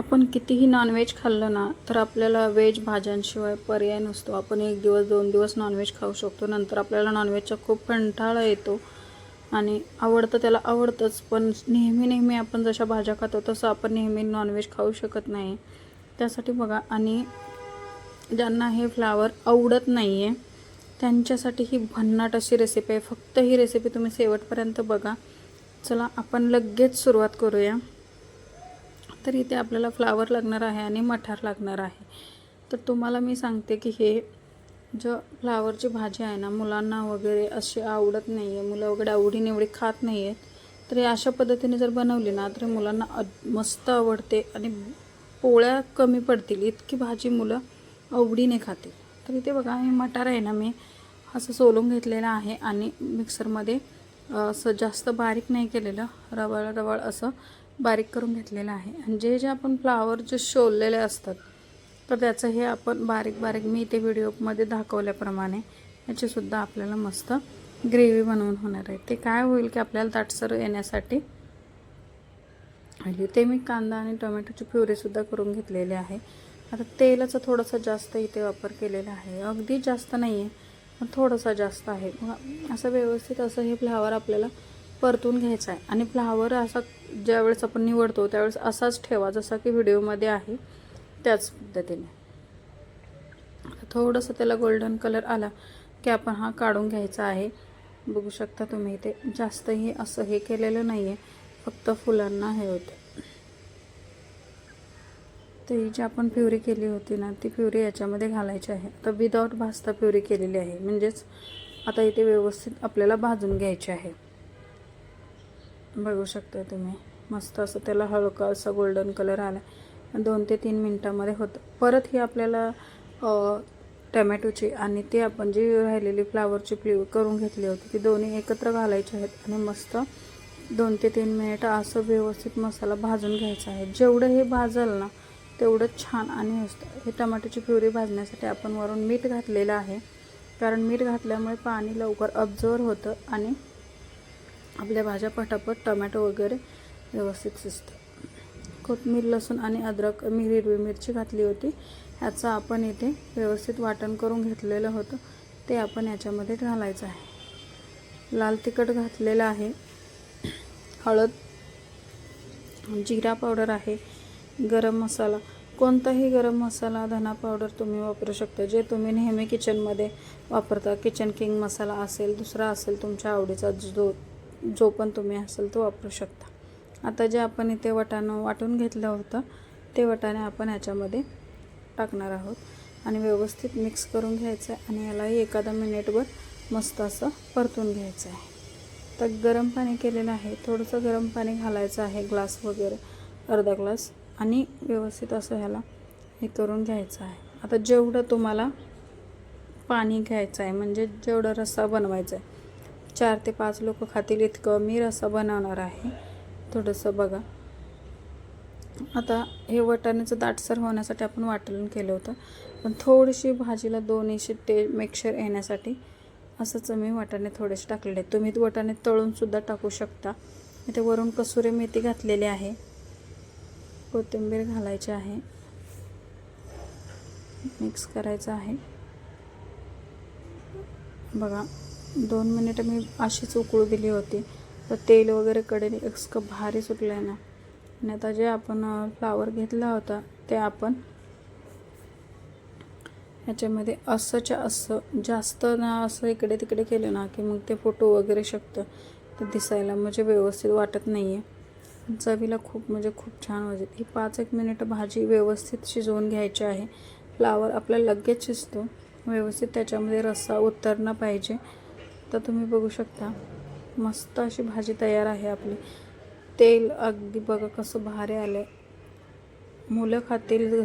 आपण कितीही नॉनव्हेज खाल्लं ना तर आपल्याला व्हेज भाज्यांशिवाय पर्याय नसतो. आपण एक दिवस दोन दिवस नॉनव्हेज खाऊ शकतो. नंतर आपल्याला नॉनव्हेजचा खूप कंटाळा येतो. आणि आवडतं त्याला आवडतंच पण नेहमी नेहमी आपण जशा भाज्या खातो तसं आपण नेहमी नॉनव्हेज खाऊ शकत नाही. त्यासाठी बघा आणि ज्यांना हे फ्लावर आवडत नाही आहे त्यांच्यासाठी ही भन्नाट अशी रेसिपी आहे. फक्त ही रेसिपी तुम्ही शेवटपर्यंत बघा. चला आपण लगेच सुरुवात करूया. तर इथे आपल्याला फ्लावर लागणार आहे आणि मठार लागणार आहे. तर तुम्हाला मी सांगते की हे जो फ्लावरची भाजी आहे ना मुलांना वगैरे अशी आवडत नाही आहे मुलं वगैरे आवडीनिवडी खात नाही आहेत तर हे अशा पद्धतीने जर बनवली ना तर मुलांना मस्त आवडते आणि पोळ्या कमी पडतील. इतकी भाजी मुलं आवडीने खातील. तर इथे बघा हे मटार आहे ना मी असं सोलून घेतलेलं आहे आणि मिक्सरमध्ये असं जास्त बारीक नाही केलेलं. रवाळ रवाळ असं बारीक करून घेतलेलं आहे. आणि जे जे आपण फ्लावर जे शोललेले असतात तर त्याचं हे आपण बारीक बारीक मी इथे व्हिडिओमध्ये दाखवल्याप्रमाणे याचीसुद्धा आपल्याला मस्त ग्रेव्ही बनवून होणार आहे. ते काय होईल की आपल्याला ताटसर येण्यासाठी ते मी कांदा आणि टोमॅटोची प्युरीसुद्धा करून घेतलेली आहे. आता तेलाचा थोडासा जास्त इथे वापर केलेला आहे. अगदी जास्त नाही आहे पण थोडासा जास्त आहे. मग असं व्यवस्थित असं हे फ्लावर आपल्याला परतून घ्यायचं आहे. आणि फ्लावर असा ज्यावेळेस आपण निवडतो त्यावेळेस असाच ठेवा जसा की व्हिडिओमध्ये आहे त्याच पद्धतीने. थोडंसं त्याला गोल्डन कलर आला की आपण हा काढून घ्यायचा आहे. बघू शकता तुम्ही इथे जास्तही असं हे केलेलं नाही आहे फक्त फुलांना हे होतं. तर ही जी आपण प्युरी केली होती ना ती प्युरी याच्यामध्ये घालायची आहे. आता विदाऊट भाजता प्युरी केलेली आहे. म्हणजेच आता इथे व्यवस्थित आपल्याला भाजून घ्यायची आहे. बघू शकता तुम्ही. मस्त असं त्याला हलका असा गोल्डन कलर आला दोन ते तीन मिनटामध्ये होतं. परत ही आपल्याला टमॅटोची आणि ते आपण जी राहिलेली फ्लावरची प्लिव करून घेतली होती ती दोन्ही एकत्र घालायची आहेत आणि मस्त दोन ते तीन मिनिट असं व्यवस्थित मसाला भाजून घ्यायचा आहे. जेवढं हे भाजल ना तेवढं छान आणि असतं हे टमाटोची प्युरी भाजण्यासाठी आपण वरून मीठ घातलेलं आहे. कारण मीठ घातल्यामुळे पाणी लवकर अब्झर्व होतं आणि आपल्या भाज्या पटापट टमॅटो वगैरे व्यवस्थित शिजतं कोथमीर लसूण आणि अद्रक मी हिरवी मिरची घातली होती. ह्याचं आपण इथे व्यवस्थित वाटण करून घेतलेलं होतं. ते आपण याच्यामध्ये घालायचं आहे. लाल तिखट घातलेलं आहे. हळद जिरा पावडर आहे. गरम मसाला. कोणताही गरम मसाला धना पावडर तुम्ही वापरू शकता. जे तुम्ही नेहमी किचनमध्ये वापरता किचन किंग मसाला असेल दुसरा असेल तुमच्या आवडीचा जो जो पण तुम्ही असेल तो वापरू शकता. आता जे आपण इथे वटाणं वाटून घेतलं होतं ते वटाणे आपण ह्याच्यामध्ये टाकणार आहोत. आणि व्यवस्थित मिक्स करून घ्यायचं आहे आणि यालाही एखादा मिनिटभर मस्त असं परतून घ्यायचं आहे. तर गरम पाणी केलेलं आहे. थोडंसं गरम पाणी घालायचं आहे ग्लास वगैरे अर्धा ग्लास. आणि व्यवस्थित असं ह्याला हे करून घ्यायचं आहे. आता जेवढं तुम्हाला पाणी घ्यायचं आहे म्हणजे जेवढा रस्सा बनवायचा आहे चार ते पाच लोक खातील इतकं मी रसा बनवणार आहे. थोडंसं बघा. आता हे वाटाण्याचं दाटसर होण्यासाठी आपण वाटण केलं होतं. पण थोडीशी भाजीला दोन्हीशी ते मिक्सर येण्यासाठी असंच मी वाटाणे थोडेसे टाकलेले आहेत. तुम्ही वाटाणे तळूनसुद्धा टाकू शकता. इथे वरून कसुरी मेथी घातलेली आहे. कोथिंबीर घालायची आहे. मिक्स करायचं आहे. बघा. दोन मिनिटं मी अशीच उकळू दिली होती. तर तेल वगैरे कडेने इतकं भारी सुटलं आहे ना. आणि आता जे आपण फ्लावर घेतला होता ते आपण ह्याच्यामध्ये असंच्या असं जास्त ना असं इकडे तिकडे केलं ना की मग ते फोटो वगैरे शकतं. ते दिसायला म्हणजे व्यवस्थित वाटत नाही आहे चवीला खूप म्हणजे खूप छान होते ही पाच एक मिनिटं भाजी व्यवस्थित शिजवून घ्यायची आहे. फ्लावर आपल्याला लगेच शिजतो. व्यवस्थित त्याच्यामध्ये रस्सा उतरणं पाहिजे. तर तुम्ही बघू शकता. मस्त अशी भाजी तयार आहे आपली. तेल अगदी बघा कसं भारी आलं मुलं खातील